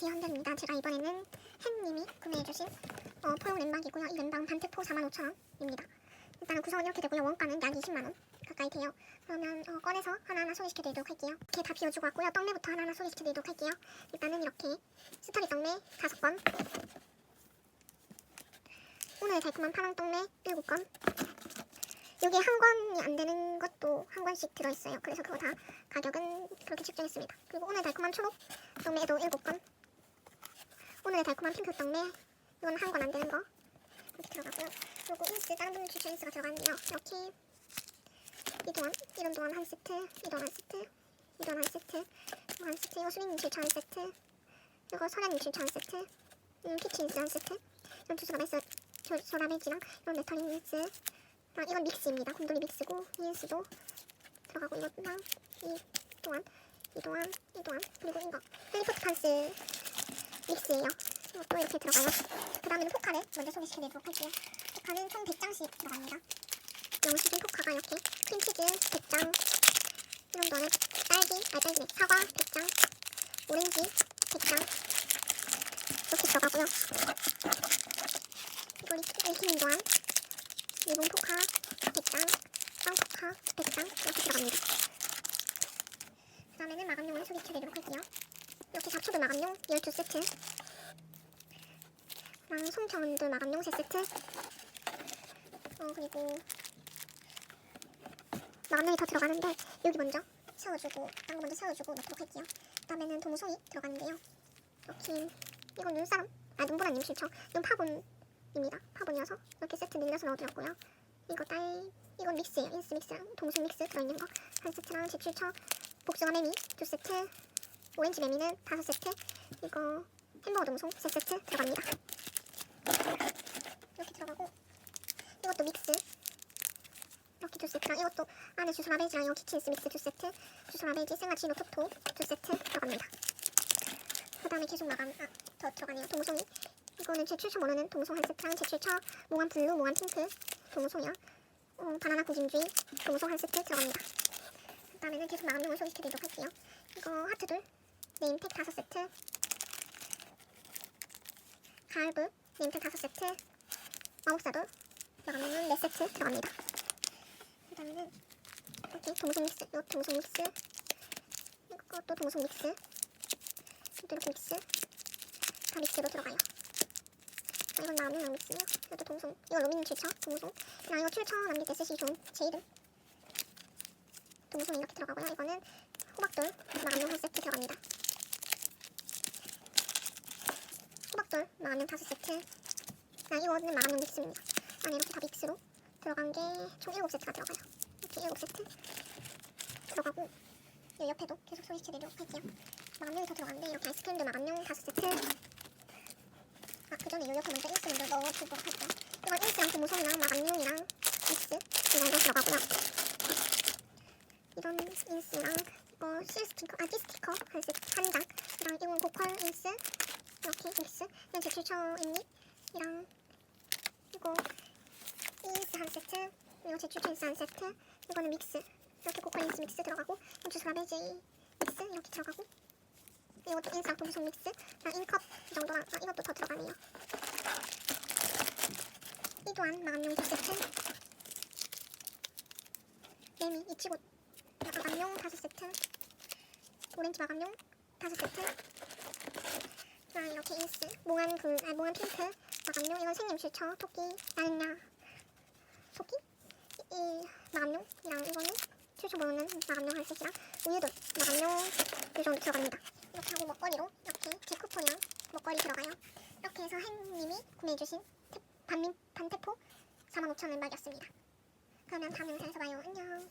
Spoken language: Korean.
안녕하세요 한별입니다. 제가 이번에는 햇님이 구매해주신 어, 포용 랜방이고요. 이 랜방 반테포 45,000원입니다. 일단은 구성은 이렇게 되고요. 원가는 약 20만원 가까이 돼요. 그러면 어, 꺼내서 하나하나 소개시켜드리도록 할게요. 이렇게 다 비워주고 왔고요. 떡매부터 하나하나 소개시켜드리도록 할게요. 일단은 이렇게 스토리 떡매 5건 오늘 달콤한 파랑 떡매 7건 여기 한 권이 안 되는 것도 한 권씩 들어있어요. 그래서 그거 다 가격은 그렇게 책정했습니다. 그리고 오늘 달콤한 초록 떡매도 7건 오늘 달콤한 핑크 떡매 이건 한 건 안 되는 거 이렇게 들어가고요. 그리고 인스 다른 분들 추천 인스가 들어가는데요. 이렇게 이동안 이런 동안 한 세트 이동 한 세트 이동 한 세트 이거 한 세트 이거 수민님 추천 한 세트 이거 추천 한 세트 음, 키친스 한 세트 이런 투수가 메스 소라메지랑 이런 레터링 인스 아, 이건 믹스입니다. 곰돌이 믹스고 이 인스도 들어가고 이거랑 이 동안 이 동안 이 동안 그리고 이거 헬리포트 판스 믹스예요. 이것도 이렇게 들어가요. 그 다음에는 포카를 먼저 소개시켜드리도록 할게요. 포카는 총 100장씩 들어갑니다. 영식이 포카가 이렇게 크림치즈 100장 이런 거는 딸기, 아 딸기 사과 100장 오렌지 100장 이렇게 들어가고요. 이거 리퀴드 또한 리본 포카 100장, 빵 포카 100장 이렇게 들어갑니다. 그 다음에는 마감용을 소개시켜드리도록 할게요. 이렇게 잡초들 마감용 12세트 랑 송정들 마감용 3세트 어 그리고 마감용이 더 들어가는데 여기 먼저 세워주고 딴 거 먼저 세워주고 넣도록 할게요. 그 다음에는 도무송이 들어가는데요. 이렇게 이건 눈사람 아 눈보라님 실청 이건 파본입니다. 파본이어서 이렇게 세트 늘려서 넣어드렸고요. 이거 딸 이건 믹스예요. 인스 믹스랑 동순 믹스 들어있는 거 한 세트랑 제출처 복숭아 매미 두 세트 오렌지 매미는 다섯 세트 이거 햄버거 동송 세 세트 들어갑니다. 이렇게 들어가고 이것도 믹스 이렇게 두 세트랑 이것도 안에 주소 라베지랑 이거 키친스 믹스 두 세트 주소 라베지 생아치노 토토 두 세트 들어갑니다. 그 다음에 계속 마감 아, 더 들어가네요. 동송이 이거는 제 출처 모르는 동송 한 세트랑 제 출처 몽환 블루 몽환 핑크 동송이요. 어, 바나나 구김주의 동송 한 세트 들어갑니다. 그 다음에는 계속 마감용을 소개시켜드리도록 할게요. 이거 하트들 네임팩 다섯 세트 가을브 네임팩 다섯 세트 마법사도 마감용은 네 세트 들어갑니다. 그 다음에는 이렇게 동송 믹스 이거 동송 믹스 이것도 동송 믹스 이것도 믹스 다 믹스로 들어가요. 아, 이건 마감용 믹스고요. 이것도 동송 이거 루미늄 7처 동송 그냥 이거 7처 남길 때 쓰시기 좋은 제이름 동송 이렇게 들어가고요. 이거는 호박돌 마감용 한 세트 들어갑니다. 호박돌 마감용 다섯 세트. 아 이거는 마감용 믹스입니다. 안에 이렇게 다 믹스로 들어간 게총 일곱 세트가 들어가요. 이렇게 일곱 세트 들어가고 이 옆에도 계속 소개시켜드리도록 할게요. 마감용이 더 들어가는데 이렇게 아이스크림도 마감용 다섯 세트. 아 그전에 이 옆에 먼저 인스 먼저 넣어주도록 할게요. 이건 인스랑 고무송이랑 마감용이랑 믹스 이런 거 들어가고요. 이런 인스랑 이거 실 스티커, 아기 스티커 한 세트 한 장. 이랑 이건 고퀄 인스 이렇게 믹스. 이건 제출처 잇잎이랑 이거 인스 한 세트. 이거 제출처 인스 한 세트. 이거는 믹스. 이렇게 고퀄 인스 믹스 들어가고 이건 주스 라베지 믹스 이렇게 들어가고 이것도 인스랑 동송 믹스. 그냥 인컵 정도랑 아, 이것도 더 들어가네요. 이 또한 마감용 두 세트. 매미 이치고 마감용 다섯 세트 오렌지 마감용 다섯 세트 아 이렇게 인스 몽환 그, 아 몽환 핑크 마감용 이건 생님 실처 토끼. 나는야 토끼? 이, 이 마감용이랑 이거는 최초 모르는 마감용 한 세트랑 우유도 마감용 이 정도 들어갑니다. 이렇게 하고 먹거리로 이렇게 제 쿠폰이랑 먹거리 들어가요. 이렇게 해서 햇님이 구매해주신 테, 반민 반테포 45,000원 엠박이었습니다. 그러면 다음 영상에서 봐요. 안녕